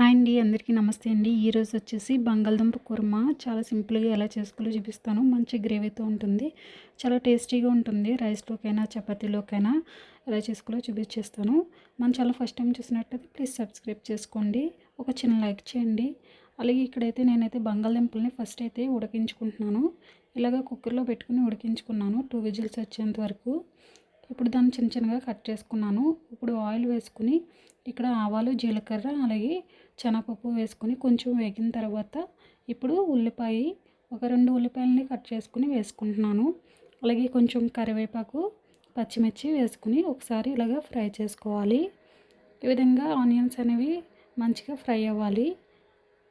Hi అండి అందరికీ నమస్తే అండి. ఈరోజు వచ్చేసి బంగాళదుంప కుర్మ. చాలా సింపుల్గా ఎలా చేసుకోవాలో చూపిస్తాను. మంచి గ్రేవీతో ఉంటుంది. చాలా టేస్టీగా ఉంటుంది. రైస్లోకైనా చపాతీలోకైనా ఎలా చేసుకోవాలో చూపించేస్తాను మన చాలా ఫస్ట్ టైం చూసినట్టయితే ప్లీజ్ సబ్స్క్రైబ్ చేసుకోండి. ఒక చిన్న లైక్ చేయండి. అలాగే ఇక్కడైతే నేనైతే బంగాళదుంపల్ని ఫస్ట్ అయితే ఉడికించుకుంటున్నాను. ఇలాగ కుక్కర్లో పెట్టుకుని ఉడికించుకున్నాను. టూ విజిల్స్ వచ్చేంత వరకు. ఇప్పుడు దాన్ని చిన్న చిన్నగా కట్ చేసుకున్నాను. ఇప్పుడు ఆయిల్ వేసుకుని ఇక్కడ ఆవాలు జీలకర్ర అలాగే శనగపప్పు వేసుకొని కొంచెం వేగిన తర్వాత ఇప్పుడు ఉల్లిపాయ ఒక రెండు ఉల్లిపాయలని కట్ చేసుకుని వేసుకుంటున్నాను. అలాగే కొంచెం కరివేపాకు పచ్చిమిర్చి వేసుకుని ఒకసారి ఇలాగ ఫ్రై చేసుకోవాలి. ఈ విధంగా ఆనియన్స్ అనేవి మంచిగా ఫ్రై అవ్వాలి.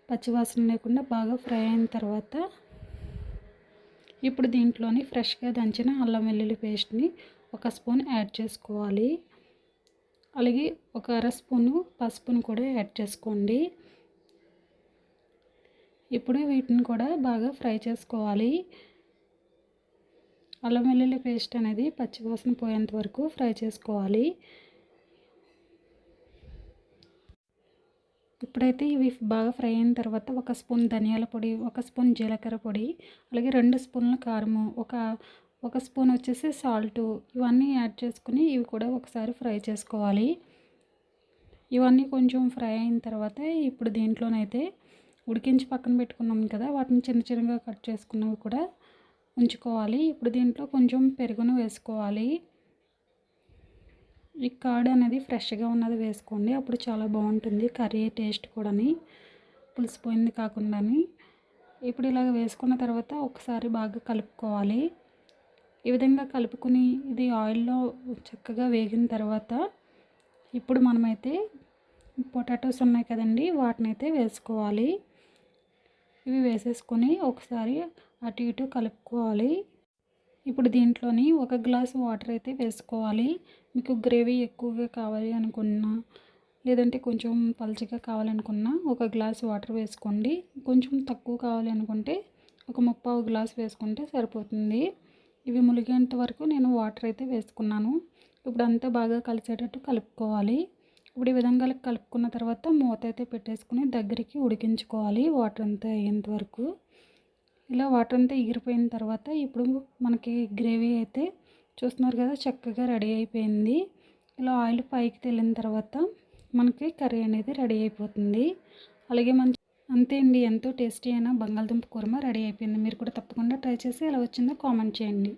పచ్చివాసన లేకుండా బాగా ఫ్రై అయిన తర్వాత ఇప్పుడు దీంట్లోని ఫ్రెష్గా దంచిన అల్లం వెల్లుల్లి పేస్ట్ని ఒక స్పూన్ యాడ్ చేసుకోవాలి. అలాగే ఒక అర స్పూను పసుపును కూడా యాడ్ చేసుకోండి. ఇప్పుడు వీటిని కూడా బాగా ఫ్రై చేసుకోవాలి. అల్లం వెల్లుల్లి పేస్ట్ అనేది పచ్చివాసన పోయేంత వరకు ఫ్రై చేసుకోవాలి. ఇప్పుడైతే ఇవి బాగా ఫ్రై అయిన తర్వాత ఒక స్పూన్ ధనియాల పొడి ఒక స్పూన్ జీలకర్ర పొడి అలాగే రెండు స్పూన్ల కారము ఒక ఒక స్పూన్ వచ్చేసి సాల్ట్ ఇవన్నీ యాడ్ చేసుకుని ఇవి కూడా ఒకసారి ఫ్రై చేసుకోవాలి. ఇవన్నీ కొంచెం ఫ్రై అయిన తర్వాత ఇప్పుడు దీంట్లోనైతే ఉడికించి పక్కన పెట్టుకున్నాం కదా వాటిని చిన్న చిన్నగా కట్ చేసుకున్నవి కూడా ఉంచుకోవాలి. ఇప్పుడు దీంట్లో కొంచెం పెరుగును వేసుకోవాలి. ఈ కాడ అనేది ఫ్రెష్గా ఉన్నది వేసుకోండి. అప్పుడు చాలా బాగుంటుంది. కర్రీ టేస్ట్ కూడాని పులిసిపోయింది కాకుండా ఇప్పుడు ఇలాగ వేసుకున్న తర్వాత ఒకసారి బాగా కలుపుకోవాలి. ఈ విధంగా కలుపుకుని ఇది ఆయిల్లో చక్కగా వేగిన తర్వాత ఇప్పుడు మనమైతే పొటాటోస్ ఉన్నాయి కదండి వాటిని అయితే వేసుకోవాలి. ఇవి వేసేసుకొని ఒకసారి అటు ఇటు కలుపుకోవాలి. ఇప్పుడు దీంట్లోని ఒక గ్లాస్ వాటర్ అయితే వేసుకోవాలి. మీకు గ్రేవీ ఎక్కువగా కావాలి అనుకున్నా లేదంటే కొంచెం పలుచగా కావాలనుకున్నా ఒక గ్లాస్ వాటర్ వేసుకోండి. కొంచెం తక్కువ కావాలి అనుకుంటే ఒక ముప్పావు గ్లాస్ వేసుకుంటే సరిపోతుంది. ఇవి ములిగేంత వరకు నేను వాటర్ అయితే వేసుకున్నాను. ఇప్పుడు అంతా బాగా కలిసేటట్టు కలుపుకోవాలి. ఇప్పుడు ఈ విధంగా కలుపుకున్న తర్వాత మూత అయితే పెట్టేసుకుని దగ్గరికి ఉడికించుకోవాలి వాటర్ అంతా అయ్యేంత వరకు. ఇలా వాటర్ అంతా ఎగిరిపోయిన తర్వాత ఇప్పుడు మనకి గ్రేవీ అయితే చూస్తున్నారు కదా చక్కగా రెడీ అయిపోయింది. ఇలా ఆయిల్ పైకి తెలిన తర్వాత మనకి కర్రీ అనేది రెడీ అయిపోతుంది. అలాగే మన అంతే అండి ఎంతో టేస్టీ అయిన బంగాళదుంప కూరమ రెడీ అయిపోయింది. మీరు కూడా తప్పకుండా ట్రై చేసి ఎలా వచ్చిందో కామెంట్ చేయండి.